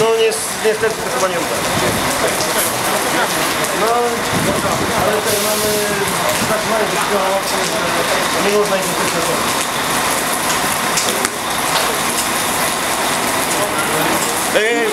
No niestety to chyba nie uda. No, ale tutaj mamy tak zatrzymanie wyszkodowo, nie można ich wyszkodować. Ej, ej, ej.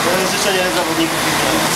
Então, isso seria a